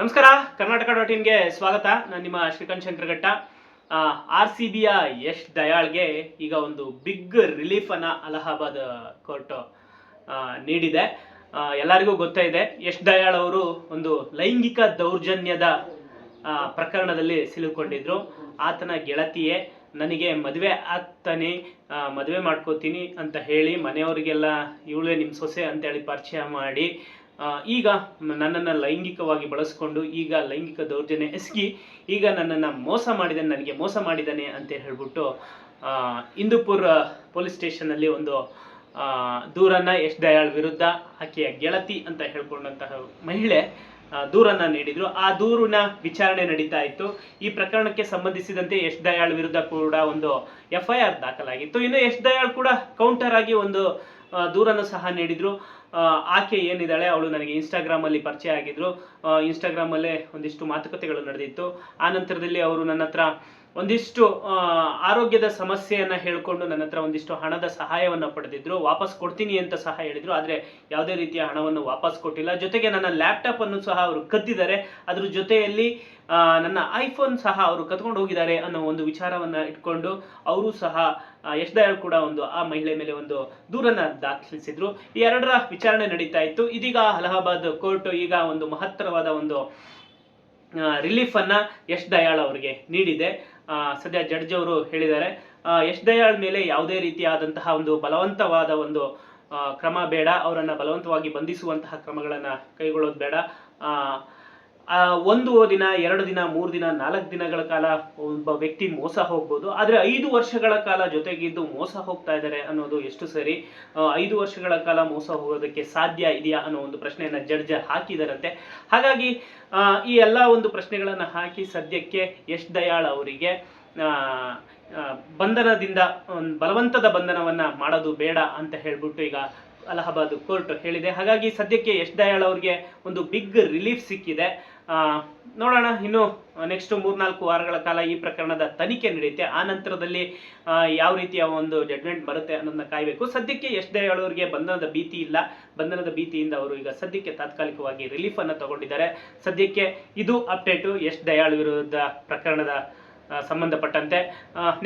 ನಮಸ್ಕಾರ, ಕರ್ನಾಟಕ ಡಾಟ್ ಇನ್ಗೆ ಸ್ವಾಗತ. ನಾನು ನಿಮ್ಮ ಶ್ರೀಕಾಂತ್ ಶಂಕರಘಟ್ಟ. ಆರ್ ಸಿ ಬಿಯ ಯಶ್ ದಯಾಳ್ಗೆ ಈಗ ಒಂದು ಬಿಗ್ ರಿಲೀಫ್ ಅನ್ನ ಅಲಹಾಬಾದ್ ಕೋರ್ಟ್ ನೀಡಿದೆ. ಎಲ್ಲರಿಗೂ ಗೊತ್ತಾ ಇದೆ, ಯಶ್ ದಯಾಳ್ ಅವರು ಒಂದು ಲೈಂಗಿಕ ದೌರ್ಜನ್ಯದ ಪ್ರಕರಣದಲ್ಲಿ ಸಿಲುಕೊಂಡಿದ್ರು. ಆತನ ಗೆಳತಿಯೇ, ನನಗೆ ಮದುವೆ ಆಗ್ತಾನೆ ಮದುವೆ ಮಾಡ್ಕೋತೀನಿ ಅಂತ ಹೇಳಿ ಮನೆಯವರಿಗೆಲ್ಲ, ಇವಳೇ ನಿಮ್ಮ ಸೊಸೆ ಅಂತೇಳಿ ಪರಿಚಯ ಮಾಡಿ ಈಗ ನನ್ನನ್ನು ಲೈಂಗಿಕವಾಗಿ ಬಳಸಿಕೊಂಡು ಈಗ ಲೈಂಗಿಕ ದೌರ್ಜನ್ಯ ಎಸಗಿ, ಈಗ ನನ್ನನ್ನು ಮೋಸ ಮಾಡಿದ್ದಾನೆ ನನಗೆ ಮೋಸ ಮಾಡಿದ್ದಾನೆ ಅಂತ ಹೇಳ್ಬಿಟ್ಟು ಇಂದುಪುರ ಪೊಲೀಸ್ ಸ್ಟೇಷನಲ್ಲಿ ಒಂದು ದೂರನ್ನು ಯಶ್ ದಯಾಳ್ ವಿರುದ್ಧ ಆಕೆಯ ಗೆಳತಿ ಅಂತ ಹೇಳ್ಕೊಂಡಂತಹ ಮಹಿಳೆ ದೂರನ್ನು ನೀಡಿದರು. ಆ ದೂರಿನ ವಿಚಾರಣೆ ನಡೀತಾ ಇತ್ತು. ಈ ಪ್ರಕರಣಕ್ಕೆ ಸಂಬಂಧಿಸಿದಂತೆ ಯಶ್ ದಯಾಳ್ ವಿರುದ್ಧ ಕೂಡ ಒಂದು ಎಫ್ ಐ ಆರ್ ದಾಖಲಾಗಿತ್ತು. ಇನ್ನು ಯಶ್ ದಯಾಳ್ ಕೂಡ ಕೌಂಟರ್ ಆಗಿ ಒಂದು ದೂರನ್ನು ಸಹ ನೀಡಿದ್ರು. ಆಕೆ ಏನಿದ್ದಾಳೆ, ಅವಳು ನನಗೆ ಇನ್ಸ್ಟಾಗ್ರಾಮಲ್ಲಿ ಪರಿಚಯ ಆಗಿದ್ರು ಇನ್ಸ್ಟಾಗ್ರಾಮಲ್ಲೇ ಒಂದಿಷ್ಟು ಮಾತುಕತೆಗಳು ನಡೆದಿತ್ತು. ಆ ನಂತರದಲ್ಲಿ ಅವರು ನನ್ನ ಹತ್ರ ಒಂದಿಷ್ಟು ಆರೋಗ್ಯದ ಸಮಸ್ಯೆಯನ್ನು ಹೇಳ್ಕೊಂಡು ನನ್ನ ಹತ್ರ ಒಂದಿಷ್ಟು ಹಣದ ಸಹಾಯವನ್ನು ಪಡೆದಿದ್ರು. ವಾಪಸ್ ಕೊಡ್ತೀನಿ ಅಂತ ಸಹ ಹೇಳಿದರು. ಆದ್ರೆ ಯಾವುದೇ ರೀತಿಯ ಹಣವನ್ನು ವಾಪಸ್ ಕೊಟ್ಟಿಲ್ಲ. ಜೊತೆಗೆ ನನ್ನ ಲ್ಯಾಪ್ಟಾಪನ್ನು ಸಹ ಅವರು ಕದ್ದಿದ್ದಾರೆ. ಅದ್ರ ಜೊತೆಯಲ್ಲಿ ನನ್ನ ಐಫೋನ್ ಸಹ ಅವರು ಕದ್ಕೊಂಡು ಹೋಗಿದ್ದಾರೆ ಅನ್ನೋ ಒಂದು ವಿಚಾರವನ್ನ ಇಟ್ಕೊಂಡು ಅವರು ಸಹ ಯಶ್ ದಯಾಳ್ ಕೂಡ ಒಂದು ಆ ಮಹಿಳೆ ಮೇಲೆ ಒಂದು ದೂರನ್ನ ದಾಖಲಿಸಿದ್ರು. ಈ ಎರಡರ ವಿಚಾರಣೆ ನಡೀತಾ ಇತ್ತು. ಇದೀಗ ಅಲಹಾಬಾದ್ ಕೋರ್ಟ್ ಈಗ ಒಂದು ಮಹತ್ತರವಾದ ಒಂದು ರಿಲೀಫ್ ಅನ್ನ ಯಶ್ ದಯಾಳ್ ಅವರಿಗೆ ನೀಡಿದೆ. ಸದ್ಯ ಜಡ್ಜ್ ಅವರು ಹೇಳಿದ್ದಾರೆ. ಯಶ್ ದಯಾಳ್ ಮೇಲೆ ಯಾವುದೇ ರೀತಿಯಾದಂತಹ ಒಂದು ಬಲವಂತವಾದ ಒಂದು ಕ್ರಮ ಬೇಡ. ಅವರನ್ನು ಬಲವಂತವಾಗಿ ಬಂಧಿಸುವಂತಹ ಕ್ರಮಗಳನ್ನು ಕೈಗೊಳ್ಳೋದು ಬೇಡ. ಒಂದು ದಿನ ಎರಡು ದಿನ ಮೂರು ದಿನ ನಾಲ್ಕು ದಿನಗಳ ಕಾಲ ಒಬ್ಬ ವ್ಯಕ್ತಿ ಮೋಸ ಹೋಗ್ಬೋದು. ಆದರೆ ಐದು ವರ್ಷಗಳ ಕಾಲ ಜೊತೆಗಿದ್ದು ಮೋಸ ಹೋಗ್ತಾ ಇದ್ದಾರೆ ಅನ್ನೋದು ಎಷ್ಟು ಸರಿ? ಆ, ಐದು ವರ್ಷಗಳ ಕಾಲ ಮೋಸ ಹೋಗೋದಕ್ಕೆ ಸಾಧ್ಯ ಇದೆಯಾ ಅನ್ನೋ ಒಂದು ಪ್ರಶ್ನೆಯನ್ನ ಜಡ್ಜ್ ಹಾಕಿದಾರಂತೆ. ಹಾಗಾಗಿ ಈ ಎಲ್ಲ ಒಂದು ಪ್ರಶ್ನೆಗಳನ್ನು ಹಾಕಿ ಸದ್ಯಕ್ಕೆ ಯಶ್ ದಯಾಳ್ ಅವರಿಗೆ ಆ, ಆ, ಬಂಧನದಿಂದ ಬಲವಂತದ ಬಂಧನವನ್ನ ಮಾಡೋದು ಬೇಡ ಅಂತ ಹೇಳ್ಬಿಟ್ಟು ಈಗ ಅಲಹಾಬಾದ್ ಕೋರ್ಟ್ ಹೇಳಿದೆ. ಹಾಗಾಗಿ ಸದ್ಯಕ್ಕೆ ಯಶ್ ದಯಾಳ್ ಅವರಿಗೆ ಒಂದು ಬಿಗ್ ರಿಲೀಫ್ ಸಿಕ್ಕಿದೆ. ನೋಡೋಣ, ಇನ್ನು ನೆಕ್ಸ್ಟ್ ಮೂರ್ನಾಲ್ಕು ವಾರಗಳ ಕಾಲ ಈ ಪ್ರಕರಣದ ತನಿಖೆ ನಡೆಯುತ್ತೆ. ಆ ನಂತರದಲ್ಲಿ ಯಾವ ರೀತಿಯ ಒಂದು ಜಡ್ಮೆಂಟ್ ಬರುತ್ತೆ ಅನ್ನೋದನ್ನ ಕಾಯಬೇಕು. ಸದ್ಯಕ್ಕೆ ಯಶ್ ದಯಾಳ್ ಅವರಿಗೆ ಬಂಧನದ ಭೀತಿ ಇಲ್ಲ. ಬಂಧನದ ಭೀತಿಯಿಂದ ಅವರು ಈಗ ಸದ್ಯಕ್ಕೆ ತಾತ್ಕಾಲಿಕವಾಗಿ ರಿಲೀಫ್ ಅನ್ನು ತಗೊಂಡಿದ್ದಾರೆ. ಸದ್ಯಕ್ಕೆ ಇದು ಅಪ್ಡೇಟು ಯಶ್ ದಯಾಳ್ ವಿರುದ್ಧ ಪ್ರಕರಣದ ಸಂಬಂಧಪಟ್ಟಂತೆ.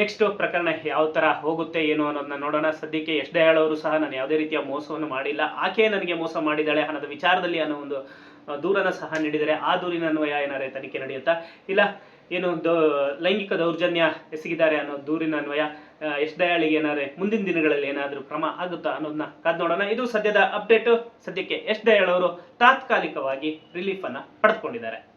ನೆಕ್ಸ್ಟ್ ಪ್ರಕರಣ ಯಾವ ತರ ಹೋಗುತ್ತೆ, ಏನು ಅನ್ನೋದನ್ನ ನೋಡೋಣ. ಸದ್ಯಕ್ಕೆ ಯಶ್ ದಯಾಳ್ ಅವರು ಸಹ ನಾನು ಯಾವುದೇ ರೀತಿಯ ಮೋಸವನ್ನು ಮಾಡಿಲ್ಲ. ಆಕೆ ನನಗೆ ಮೋಸ ಮಾಡಿದಾಳೆ ಹಣದ ವಿಚಾರದಲ್ಲಿ ಅನ್ನೋ ಒಂದು ದೂರನ ಸಹ ನೀಡಿದರೆ ಆ ದೂರಿನ ಅನ್ವಯ ಏನಾರೇ ತನಿಖೆ ನಡೆಯುತ್ತಾ? ಇಲ್ಲ, ಏನು ದೌ, ಲೈಂಗಿಕ ದೌರ್ಜನ್ಯ ಎಸಗಿದ್ದಾರೆ ಅನ್ನೋ ದೂರಿನ ಅನ್ವಯ ಯಶ್ ದಯಾಳಿಗೆ ಏನಾದ್ರೆ ಮುಂದಿನ ದಿನಗಳಲ್ಲಿ ಏನಾದರೂ ಕ್ರಮ ಆಗುತ್ತಾ ಅನ್ನೋದನ್ನ ಕಾದ್ ನೋಡೋಣ. ಇದು ಸದ್ಯದ ಅಪ್ಡೇಟ್. ಸದ್ಯಕ್ಕೆ ಯಶ್ ದಯಾಳ್ ಅವರು ತಾತ್ಕಾಲಿಕವಾಗಿ ರಿಲೀಫ್ ಅನ್ನ ಪಡೆದುಕೊಂಡಿದ್ದಾರೆ.